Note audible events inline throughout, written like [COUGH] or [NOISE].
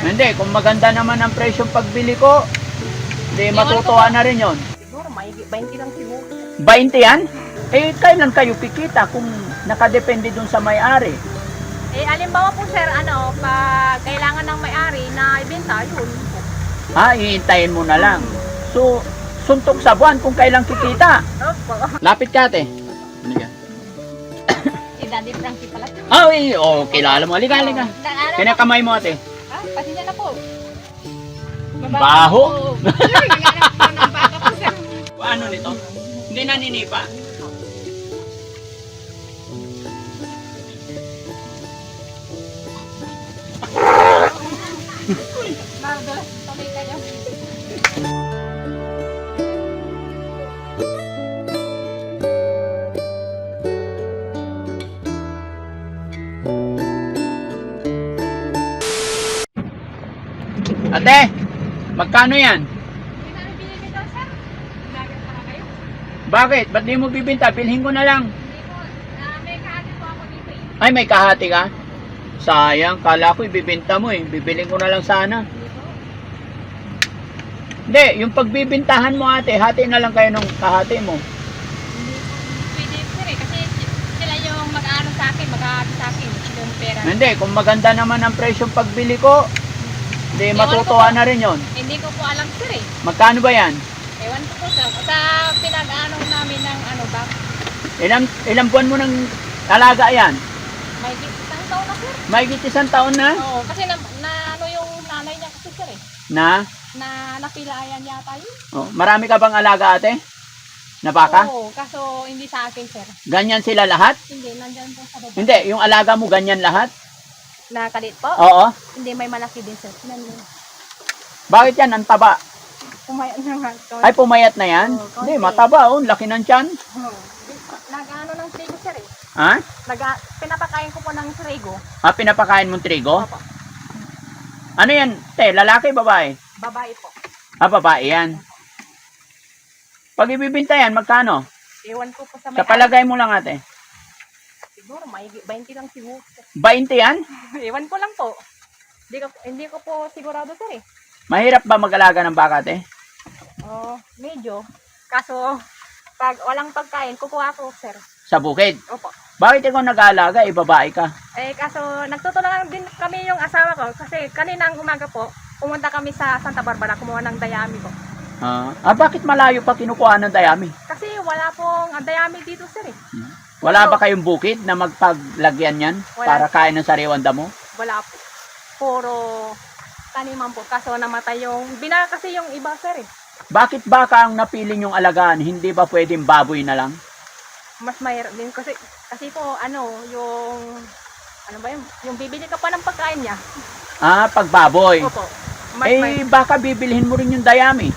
Hindi, kung maganda naman ang presyong pagbili ko, hindi matutuwa na rin yon. Siguro, may 20 lang siguro. 20 yan? Eh, kailan kayo pikita kung nakadepende dun sa may-ari? Eh, alimbawa po sir, ano, pag kailangan ng may-ari na ibenta, yun po. Ha, iintayin mo na lang. So, suntok sa buwan kung kailan kikita. Opo. Lapit ka, ate. Halika. Si Daddy Frankie pala. Ah, eh, oh, kilala mo. Halika, halika. Kinakamay mo, ate. Pasensya na po. Baho. Paano [LAUGHS] nito? Hindi naninipa. Mardos, tuloy kayo. Na kayo. Bakit? Ba't di mo bibinta? Bilhin ko na lang. Ay, may kahati ka? Sayang, kala ko ibibinta mo eh. Bibiling ko na lang sana. Hindi yung pagbibintahan mo ate, hati na lang kayo ng kahati mo. Pwede sir eh, kasi sila yung mag-ano sa akin, mag-aati sa akin. Yung pera. Hindi, kung maganda naman ang presyong pagbili ko, hindi Ewan ko matutuwa na rin yon. Hindi ko po alam sir eh. Magkano ba yan? Ewan ko po sir. Sa pinag-ano namin ng ano ba, Ilang, ilang buwan mo nang alaga yan? may isang taon na sir. May isang taon na? Oo, kasi na, na ano yung nanay niya kasi sir eh. Na? Na napilayan yata yun. Oh, marami ka bang alaga ate? Na baka? Oo, kaso hindi sa akin sir. Ganyan sila lahat? Hindi, nandyan po sa baba. Hindi, yung alaga mo ganyan lahat? Nakalit po? Oo. Hindi, may malaki din sir. Nandun. Bakit yan? Ang taba. Kumayan na nga. ito. Ay, pumayat na yan? Oo, Hindi, mataba. Oh, laki ng tiyan. Oo. Nag-ano ng trigo sir eh. Ha? Nag pinapakain ko po ng trigo. Ah, pinapakain mong trigo? Opo. Ano yan? Te, lalaki, babae? Babae po. Ah, babae yan. Pag ibibinta yan, magkano? Ewan ko po sa may Sa palagay mo lang ate. Siguro, may 20 lang siguro. 20 yan? [LAUGHS] Ewan ko lang po. Hindi ko, hindi ko po sigurado sir eh. Mahirap ba mag-alaga ng baka ate? Oh, medyo. Kaso, pag walang pagkain, kukuha ko sir. Sa bukid. Opo. Bakit ikaw nag-aalaga? Eh, babae ka. Eh, kaso nagtutulungan din kami yung asawa ko kasi kaninang umaga po, pumunta kami sa Santa Barbara, kumuha ng dayami ko. Ah, ah, bakit malayo pa kinukuha ng dayami? Kasi wala pong dayami dito sir eh. Wala ba kayong bukid na magpaglagyan yan Wala. para kain ng sariwan damo? Wala po. Puro taniman po. Kaso namatay yung, bina kasi yung iba sir eh. Bakit baka ang napili yung alagaan? Hindi ba pwedeng baboy na lang? Mas mahirap din kasi, kasi po ano, yung, ano ba yun, yung bibili ka pa ng pagkain niya. Ah, pagbaboy. Opo. Mas Eh, may, baka bibilhin mo rin yung dayami.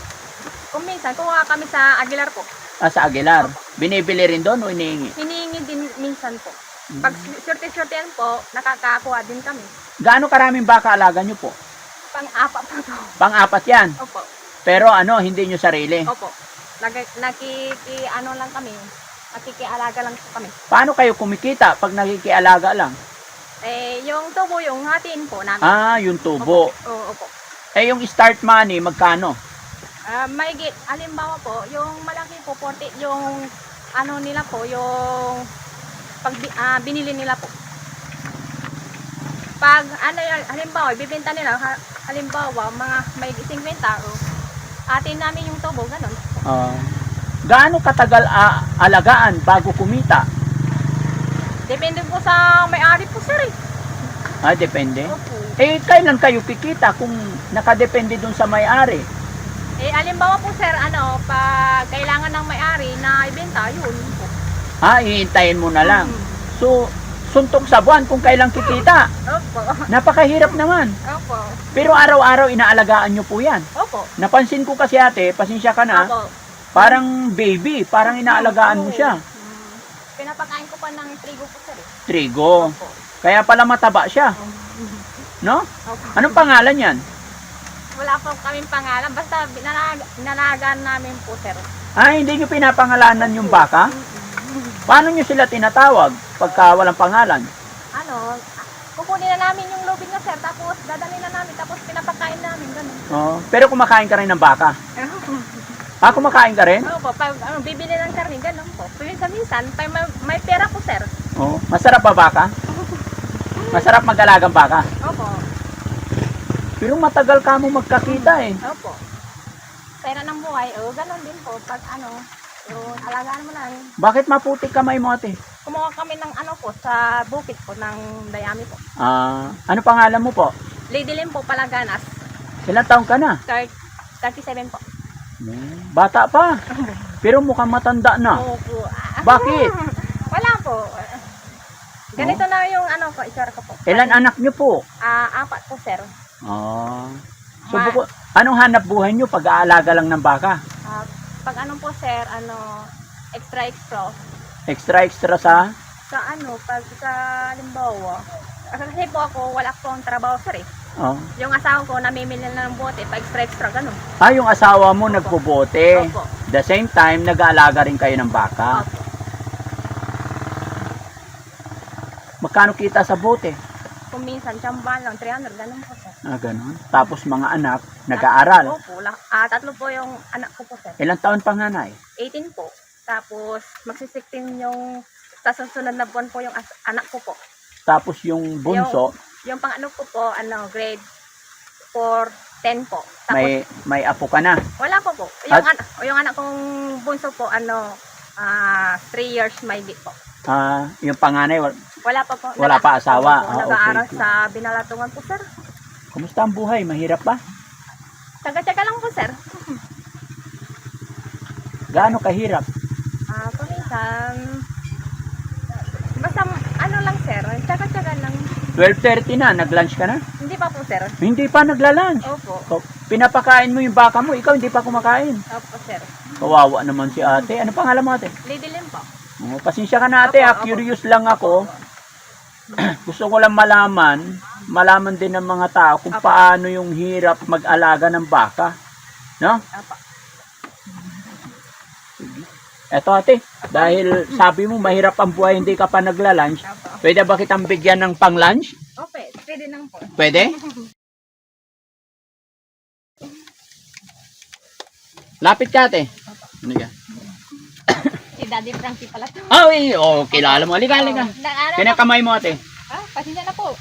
kung minsan, kuha kami sa Aguilar po. Ah, sa Aguilar. Binibili rin doon o inihingi? Hinihingi din minsan po. Hmm. Pag swerte-swertean po, nakakakuha din kami. Gaano karaming baka alaga nyo po? Pang-apat po to. Pang-apat yan. Opo. Pero ano, hindi nyo sarili. Opo. Nag nakiki, ano lang kami. Nakikialaga lang po kami. Paano kayo kumikita pag nakikialaga lang? Eh, yung tubo, yung hatiin po namin. Ah, yung tubo. Opo. Oo, opo. Eh, yung start money, magkano? Ah, maigit, alimbawa po, yung malaki po, 40, yung ano nila po, yung pag ah, binili nila po. Pag ano halimbawa, bibenta nila, ha- halimbawa, mga may 50 o atin namin yung tubo, ganun. Ah, gaano katagal a- alagaan bago kumita? Depende po sa may-ari po, sir. eh. Ah, depende. Opo. Eh, kailan kayo kikita kung nakadepende dun sa may-ari? Eh, alimbawa po, sir, ano, pag kailangan ng may-ari na ibenta, yun Ah, iintayin mo na lang. So, suntok sa buwan kung kailan kikita. Opo. Napakahirap naman. Opo. Pero araw-araw inaalagaan nyo po yan. Opo. Napansin ko kasi ate, pasensya ka na, Opo. parang baby, parang inaalagaan mo siya. Mm. Pinapakain ko pa ng trigo po, sir. eh. Trigo. Opo. Kaya pala mataba siya, no? Opo. Anong pangalan yan? Wala po kaming pangalan. Basta binalaga, namin po, sir. Ah, hindi nyo pinapangalanan yung baka? Paano nyo sila tinatawag pagka walang pangalan? Ano, kukunin na namin yung lubid na sir, tapos dadalhin na namin, tapos pinapakain namin, ganun. Oh, pero kumakain ka rin ng baka. [LAUGHS] Ah, kumakain ka rin? Opo, pag ano, bibili ng karne, ganun po. Minsan-minsan, pag may, may pera po sir. Oh, masarap ba baka? Masarap mag-alagang baka. Opo, Pero matagal ka mo magkakita eh. opo. Pera ng buhay, o ganun din po. Pag ano, yung alagaan mo lang. Bakit maputi kamay mo ate? Kumuha kami ng ano po, sa bukid po, ng dayami po. Ah, ano pangalan mo po? Lady Lim po, Palaganas. Ilang taong ka na? Thir- 37 po. Bata pa. Pero mukhang matanda na. Opo. Ah, Bakit? [LAUGHS] Wala po. Ganito na yung ano ko, itsura ko po. Ilan anak niyo po? Ah, apat po, sir. Ah. So, Ma- buko, anong hanap buhay niyo pag-aalaga lang ng baka? Ah, pag ano po, sir, ano, extra extra. Extra extra sa? Sa ano, pag sa limbawa, kasi po ako, wala ang trabaho, sir eh. Oh. Yung asawa ko, namimili na ng bote, pa extra extra, ganun. Ah, yung asawa mo nagbobote. Opo. The same time, nag-aalaga rin kayo ng baka. Opo. Magkano kita sa bote? Kung minsan, tsambahan lang, 300, ganun po, sir. Ah, ganun. Tapos mga anak, nag-aaral. Opo, la- ah, tatlo po yung anak ko po, sir. Ilang taon panganay? 18 po. Tapos, magsisiktin yung sa susunod na buwan po yung as- anak ko po. Tapos yung bunso, Yung pang ano ko po, ano, grade 4, 10 po. Tapos, may may apo ka na. wala po po. Yung, At- anak, yung anak kong bunso po, ano, ah 3 years may po. Ah, yung panganay, wal- Wala pa po. Wala pa asawa. Opo, Ah, Nag-aaral okay. sa Binalatungan po, sir. kumusta ang buhay? Mahirap ba? Taga-taga lang po, sir. Gaano kahirap? Ah, paminsan, basta ano lang, sir. Taga-taga lang. 12.30 na, nag-lunch ka na? Hindi pa po, sir. Hindi pa nagla-lunch. Opo. So, pinapakain mo yung baka mo, ikaw hindi pa kumakain. Opo, sir. Kawawa naman si ate. Ano pangalan mo ate? Lady Lim po. Oh, pasensya ka na ate, Opo, ah, opo. curious lang ako. [CLEARS THROAT] Gusto ko lang malaman, malaman din ng mga tao kung Opo. paano yung hirap mag-alaga ng baka. No? Opo. Eto ate, dahil sabi mo mahirap ang buhay, hindi ka pa nagla-lunch, pwede ba kitang bigyan ng pang-lunch? Opo, pwede lang po. Pwede? [LAUGHS] Lapit ka ate. Ano ka? Daddy Frankie pala to. Ay, oh, kilala mo. Halika, halika. Na, ano, Kinakamay mo ate. ah, pasensya na po.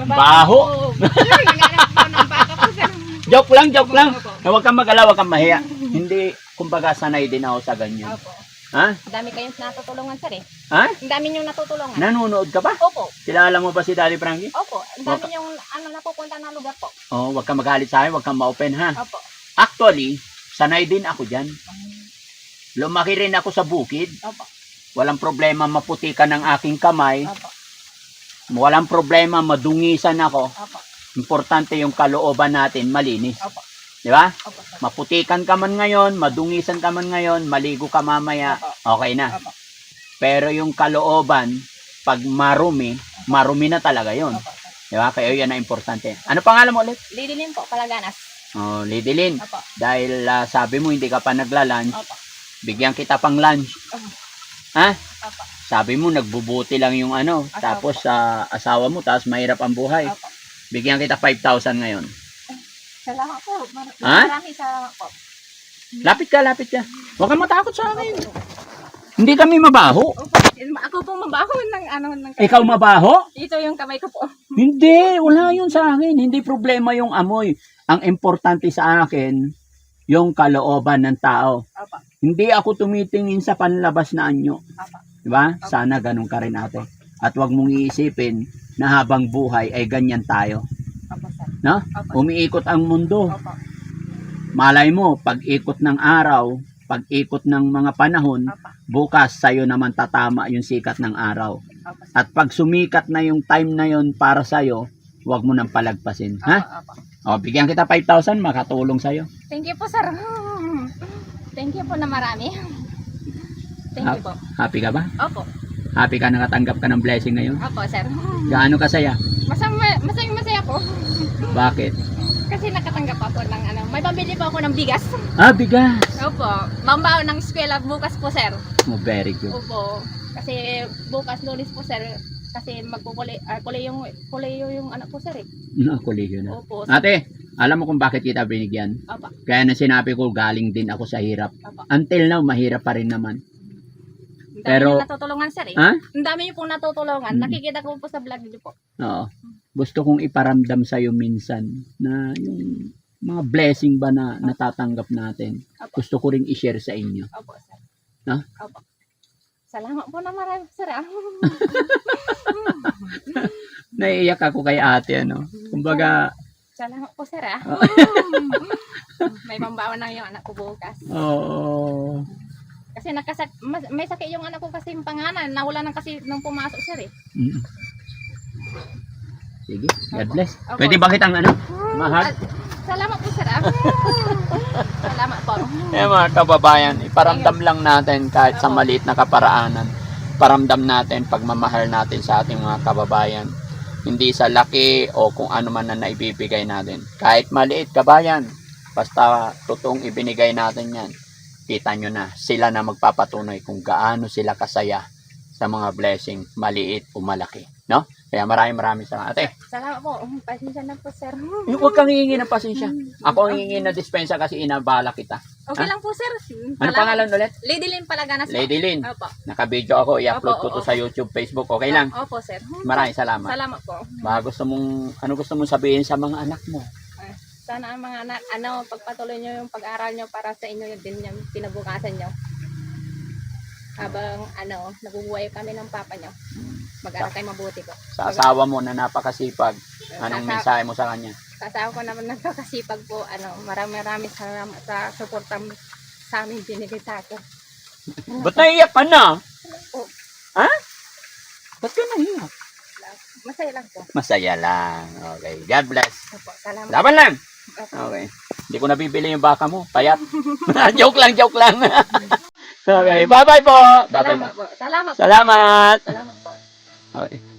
Baho. po. Ay, Nanganap po ng baka po, sir. Joke lang, joke lang. Na huwag kang mag-alaw, huwag kang mahiya. Hindi, kumbaga sanay din ako sa ganyan. Opo. Ha? Ang dami kayong natutulungan, sir eh. Ha? Ang dami niyong natutulungan. Nanonood ka ba? Opo. Kilala mo ba si Daddy Frankie? Opo. Ang dami niyong ano, napupunta na lugar po. Oh, huwag kang magalit sa akin, huwag kang ma-open ha. Opo. Actually, sanay din ako dyan. Lumaki rin ako sa bukid. Opo. Walang problema maputi ka ng aking kamay. Opo. Walang problema madungisan ako. Opo. Importante yung kalooban natin malinis. Opo. Di ba? Opo. Maputikan ka man ngayon, madungisan ka man ngayon, maligo ka mamaya, okay na. Opo. Pero yung kalooban, pag marumi, marumi na talaga yon. Opo. Di ba? Kaya yan ang importante. Ano pangalan mo ulit? Lady Lim po, Palaganas. Oh, Lady Lynn. Opo. Dahil ah, sabi mo hindi ka pa nagla-lunch, Opo. Bigyan kita pang lunch. Opo. Ha? Sabi mo nagbubuti lang yung ano, Asawa tapos sa asawa mo, tapos mahirap ang buhay. Opo. Bigyan kita 5,000 ngayon. Salamat po. Mar- Ha? Maraming salamat po. Lapit ka, lapit ka. Huwag kang matakot sa akin. Hindi kami mabaho. Opo. Ako po mabaho ng ano ng Ikaw mabaho? Ito yung kamay ko po. Hindi, wala yun sa akin. Hindi problema yung amoy. Ang importante sa akin, yung kalooban ng tao. Opo. Hindi ako tumitingin sa panlabas na anyo. Opo. Diba? Sana ganun ka rin ate. At wag mong iisipin na habang buhay ay ganyan tayo. No? Umiikot ang mundo. Malay mo, pag ikot ng araw, pag ikot ng mga panahon, bukas sa'yo naman tatama yung sikat ng araw. At pag sumikat na yung time na yon para sa'yo, huwag mo nang palagpasin. Ha? O, bigyan kita 5,000, makatulong sa'yo. Thank you po, sir. [LAUGHS] Thank you po na marami. Thank you po. Happy ka ba? Opo. Happy ka nakatanggap ka ng blessing ngayon? Opo, sir. Gaano ka saya? Masaya, masaya, masaya po. Bakit? Kasi nakatanggap ako ng ano, may pambili po ako ng bigas. Ah, bigas. Opo. Mambaw ng eskwela bukas po, sir. Oh, very good. Opo. Kasi bukas lunes po, sir. Kasi magkukulay, ah, kulay yung, kulay yung anak ko sir eh. No, kolehiyo na. Opo. Ate, alam mo kung bakit kita binigyan? Apa. Kaya na sinabi ko, galing din ako sa hirap. Apa. Until now, mahirap pa rin naman. Ang dami Pero- niyo natutulungan sir eh. Ha? Ang dami niyo pong natutulungan. Mm. Nakikita ko po sa vlog niyo po. Oo. Gusto kong iparamdam sa'yo minsan na yung mga blessing ba na natatanggap natin. Apa. Gusto ko ring i-share sa inyo. Opo sir. Ha? Opo. Salamat po na marami sir ah. [LAUGHS] Naiiyak ako kay ate, ano. Kumbaga, Salamat po sir ah. [LAUGHS] May pambawan na yung anak ko bukas. oo. Kasi nakasak mas, may sakit yung anak ko kasi yung panganan. Nawala na kasi nung pumasok sir eh. Mm. Sige, God bless. Opo. Pwede ba kitang ano? Mahal? At, salamat po sir ah. [LAUGHS] salamat po. Eh mga kababayan, iparamdam lang natin kahit sa maliit na kaparaanan. Paramdam natin pagmamahal natin sa ating mga kababayan. Hindi sa laki o kung ano man na naibibigay natin. Kahit maliit, kabayan. Basta totoong ibinigay natin yan. Kita nyo na, sila na magpapatunay kung gaano sila kasaya sa mga blessing, maliit o malaki. No? Kaya maraming maraming salamat. Ate, Salamat po. Pasensya na po sir. huwag kang hihingi ng pasensya. [LAUGHS] Ako ang hihingi ng dispensa kasi inabala kita. Okay lang po sir. Ano Salamat. pangalan ulit? Lady Lynn Palaganas. Lady Lynn. Opo. Naka-video ako, i-upload Opo, ko to oo. sa YouTube, Facebook, okay lang? Opo sir. Maraming salamat. Salamat po. Baka gusto mong, ano gusto mong sabihin sa mga anak mo? Sana ang mga anak, ano, pagpatuloy nyo yung pag-aral nyo para sa inyo yun din yung kinabukasan nyo. Habang, ano, nabubuhay kami ng papa nyo. Mag-aral kayo mabuti po. Sa asawa mo na napakasipag, anong Sa- mensahe mo sa kanya? Sa asawa ko naman nagkakasipag po, ano, marami marami salamat sa suporta sa amin binigay sa akin. Ba't naiyak ka na? Oh. Ha? Ba't ka naiyak? Masaya lang po. Masaya lang. Okay. God bless. Opo, salamat. Laban lang. Okay. Hindi ko nabibili yung baka mo. Payat. [LAUGHS] joke lang, joke lang. [LAUGHS] okay. Bye-bye po. Bye-bye Salamat po. po. Salamat. Salamat. Salamat po. Okay.